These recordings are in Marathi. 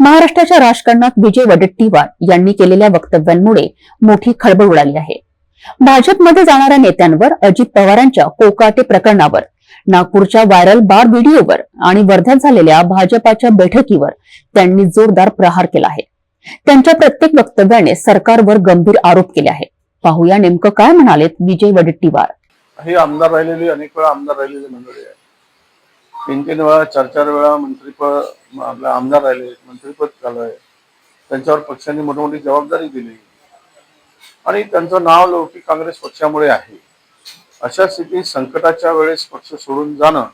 महाराष्ट्राच्या राजकारणात विजय वडेट्टीवार यांनी केलेल्या वक्तव्यांमुळे मोठी खळबळ उडाली आहे. भाजपमध्ये जाणाऱ्या नेत्यांवर अजित पवारांच्या कोकाटे प्रकरणावर नागपूरच्या व्हायरल बार व्हिडिओवर आणि वर्ध्यात झालेल्या भाजपाच्या बैठकीवर त्यांनी जोरदार प्रहार केला आहे. त्यांच्या प्रत्येक वक्तव्याने सरकारवर गंभीर आरोप केले आहेत. पाहूया नेमकं काय म्हणालेत विजय वडेट्टीवार. हे आमदार राहिलेले अनेक वेळा आमदार राहिलेले मंडळी आहे तीन तीन वेळा चार चार वेळा मंत्रीपद आपले आमदार राहिले मंत्रीपद झालं आहे. त्यांच्यावर पक्षाने मोठमोठी जबाबदारी दिली. आणि त्यांचं नाव लौकिक काँग्रेस पक्षामुळे आहे. अशा स्थितीत संकटाच्या वेळेस पक्ष सोडून जाणं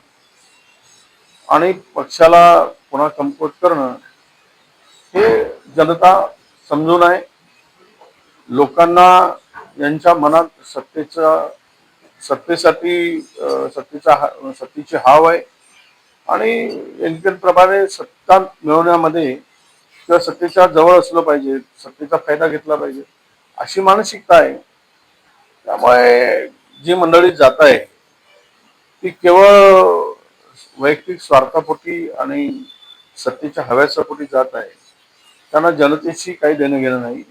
आणि पक्षाला पुन्हा कमकुवत करणं हे जनता समजून आहे. लोकांना यांच्या मनात सत्तेचा सत्तेसाठी सत्तेचा हा- सत्तेची हाव आहे. आणि एनकेप्रमाणे सत्ता मिळवण्यामध्ये किंवा सत्तेच्या जवळ असलं पाहिजे सत्तेचा फायदा घेतला पाहिजे अशी मानसिकता आहे. त्यामुळे जी मंडळी जात आहे ती केवळ वैयक्तिक स्वार्थापोटी आणि सत्तेच्या हव्यासापोटी जात आहे. त्यांना जनतेशी काही देणं घेणं नाही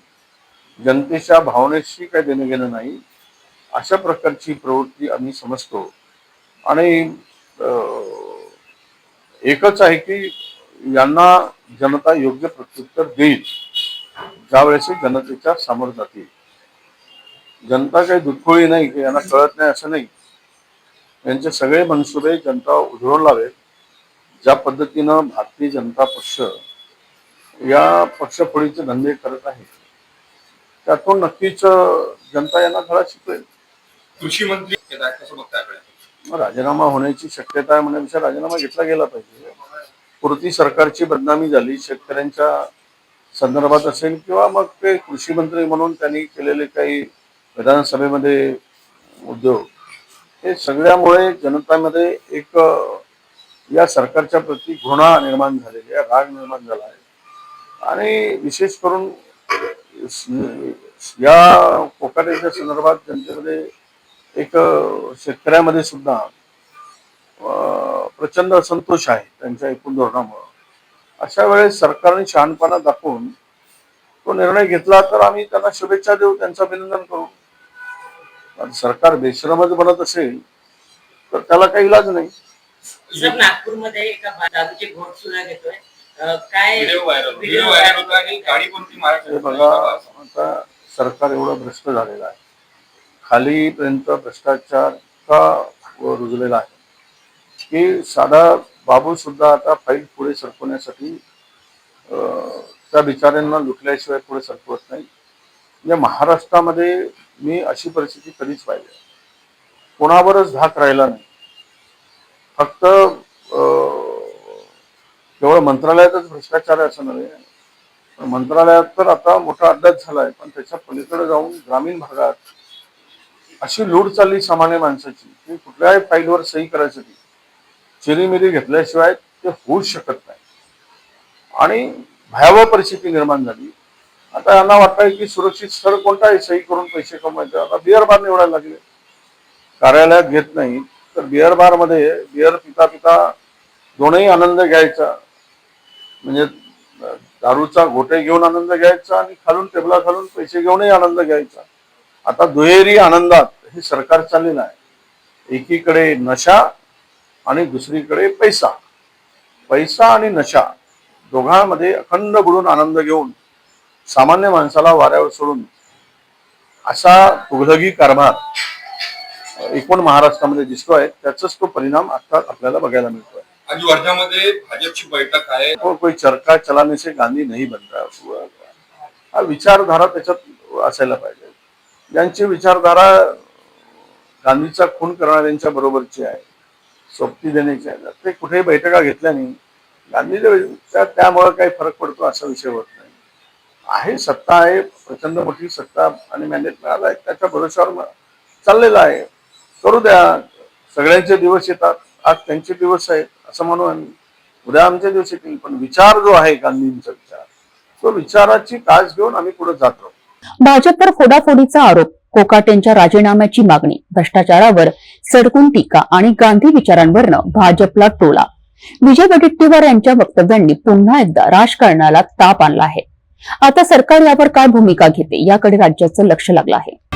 जनतेच्या भावनेशी काही देणं घेणं नाही अशा प्रकारची प्रवृत्ती आम्ही समजतो. आणि एकच आहे की यांना जनता योग्य प्रत्युत्तर देईल. ज्यावेळेस जनतेच्या समोर जातील. जनता काही दुखोळी नाही की यांना कळत नाही असं नाही. यांचे सगळे मनसुबे जनता उधळून लावेल. ज्या पद्धतीनं भारतीय जनता पक्ष या पक्षफोडीचे धंदे करत आहे त्यातून नक्कीच जनता यांना धडा शिकवेल. कृषी मंत्री राजीनामा होण्याची शक्यता आहे म्हणण्यापेक्षा राजीनामा घेतला गेला पाहिजे. पुरती सरकारची बदनामी झाली शेतकऱ्यांच्या संदर्भात असेल किंवा मग ते कृषी मंत्री म्हणून त्यांनी केलेले काही विधानसभेमध्ये उद्योग हे सगळ्यामुळे जनतामध्ये एक या सरकारच्या प्रती घृणा निर्माण झालेली आहे राग निर्माण झाला आहे. आणि विशेष करून या कोकाट्याच्या संदर्भात जनतेमध्ये एक शेतकऱ्यामध्ये सुद्धा अ, प्रचंड असंतोष आहे त्यांच्या एकूण धोरणामुळं. अशा वेळेस सरकारने शहाणपणा दाखवून तो निर्णय घेतला तर आम्ही त्यांना शुभेच्छा देऊ त्यांचं अभिनंदन करू. पण सरकार बेश्रमच बनत असेल तर त्याला काही इलाज नाही. सर नागपूरमध्ये एका भा- दारूची घोट सुद्धा घेतोय. अं, काय video viral video video viral होता आणि गाडी कोणती हे महाराष्ट्र बघा आता सरकार एवढं भ्रष्ट झालेलं आहे. खालीपर्यंत भ्रष्टाचार का रुजलेला आहे. की साधा बाबू सुद्धा आता फाईल पुढे सरकवण्यासाठी त्या बिचाऱ्यांना लुटल्याशिवाय पुढे सरकवत नाही. म्हणजे महाराष्ट्रामध्ये मी अशी परिस्थिती कधीच पाहिली कोणावरच धाक राहिला नाही. फक्त केवळ मंत्रालयातच भ्रष्टाचार आहे असं नव्हे. मंत्रालयात तर आता मोठा अड्डाच झाला आहे पण त्याच्या पलीकडे जाऊन ग्रामीण भागात अशी लूट चालली सामान्य माणसाची. की कुठल्याही फाईलवर सही करायसाठी चिरीमिरी घेतल्याशिवाय ते होऊच शकत नाही. आणि भयावह परिस्थिती निर्माण झाली. आता यांना वाटतंय की सुरक्षित स्थळ कोणता आहे? सही करून पैसे कमवायचे. आता बिअर बार निवडायला लागले. कार्यालयात घेत नाही. तर बिअर बारमध्ये बिअर पिता पिता दोनही आनंद घ्यायचा. म्हणजे दारूचा घोटे घेऊन आनंद घ्यायचा आणि खालून टेबला खालून पैसे घेऊनही आनंद घ्यायचा. आता दुहेरी आनंदात हे सरकार चाललेलं आहे. एकीकडे नशा आणि दुसरीकडे पैसा. पैसा आणि नशा दोघांमध्ये अखंड बुडून आनंद घेऊन सामान्य माणसाला वाऱ्यावर सोडून असा तुघलगी कारभार एकूण महाराष्ट्रामध्ये दिसतोय. त्याचाच तो परिणाम आता आपल्याला बघायला मिळतोय. आज वर्ध्यामध्ये भाजपची बैठक आहे. को कोई चरखा चलाने से गांधी नहीं बनता हा विचारधारा त्याच्यात असायला पाहिजे. यांची विचारधारा गांधीचा खून करणाऱ्यांच्या बरोबरची आहे सोबती देण्याची आहे. ते कुठेही बैठका घेतल्याने गांधीच्या त्यामुळे काही फरक पडतो असा विषय होत नाही. आहे सत्ता आहे प्रचंड मोठी सत्ता आणि मॅन्डेट मिळाला आहे. त्याच्या भरोश्यावर चाललेला आहे. करू द्या. सगळ्यांचे दिवस येतात. आज त्यांचे दिवस आहेत असं म्हणू आम्ही. उद्या आमचे दिवस येतील. पण विचार जो आहे गांधींचा विचार तो विचाराची कास घेऊन आम्ही पुढे जात. राहू भाजपवर फोडाफोडीचा आरोप. कोकाटेंच्या राजीनाम्याची मागणी. भ्रष्टाचारावर सडकून टीका आणि गांधी विचारांवरनं भाजपला टोला. विजय वडेट्टीवार यांच्या वक्तव्यांनी पुन्हा एकदा राजकारणाला ताप आणला आहे. आता सरकार यावर काय भूमिका घेते याकडे राज्याचं लक्ष लागलं आहे.